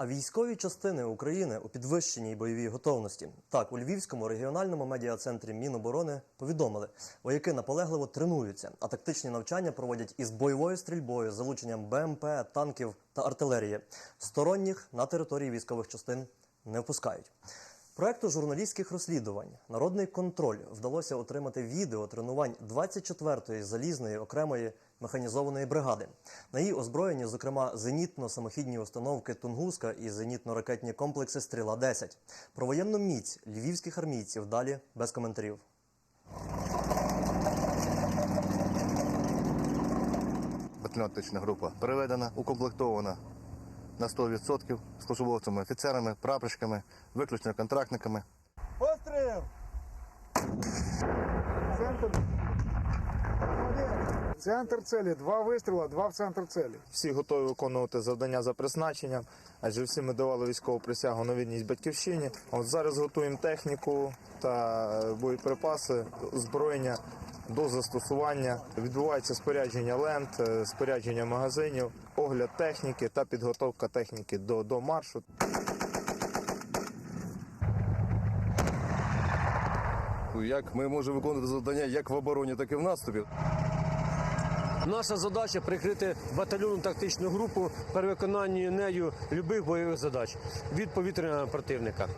А військові частини України у підвищеній бойовій готовності. Так, у Львівському регіональному медіа-центрі Міноборони повідомили, вояки наполегливо тренуються, а тактичні навчання проводять із бойовою стрільбою, залученням БМП, танків та артилерії. Сторонніх на території військових частин не впускають. Проекту журналістських розслідувань Народний контроль вдалося отримати відео тренувань 24-ї залізної окремої механізованої бригади. На її озброєнні, зокрема, зенітно-самохідні установки Тунгуска і зенітно-ракетні комплекси Стріла 10 Про воєнну міць львівських армійців далі без коментарів. Батальйонна група переведена, укомплектована на 100% службовцями, офіцерами, прапорщиками, виключно контрактниками. Постріл! Центр. Центр цілі, два вистріли, два в центр цілі. Всі готові виконувати завдання за призначенням, адже всі ми давали військову присягу на вірність батьківщині. От зараз готуємо техніку та боєприпаси, озброєння до застосування. Відбувається спорядження лент, е, спорядження магазинів, огляд техніки та підготовка техніки до, до маршу. Як ми можемо виконувати завдання як в обороні, так і в наступі. Наша задача прикрити батальйонну тактичну групу при виконанні нею любих бойових задач від повітряного противника.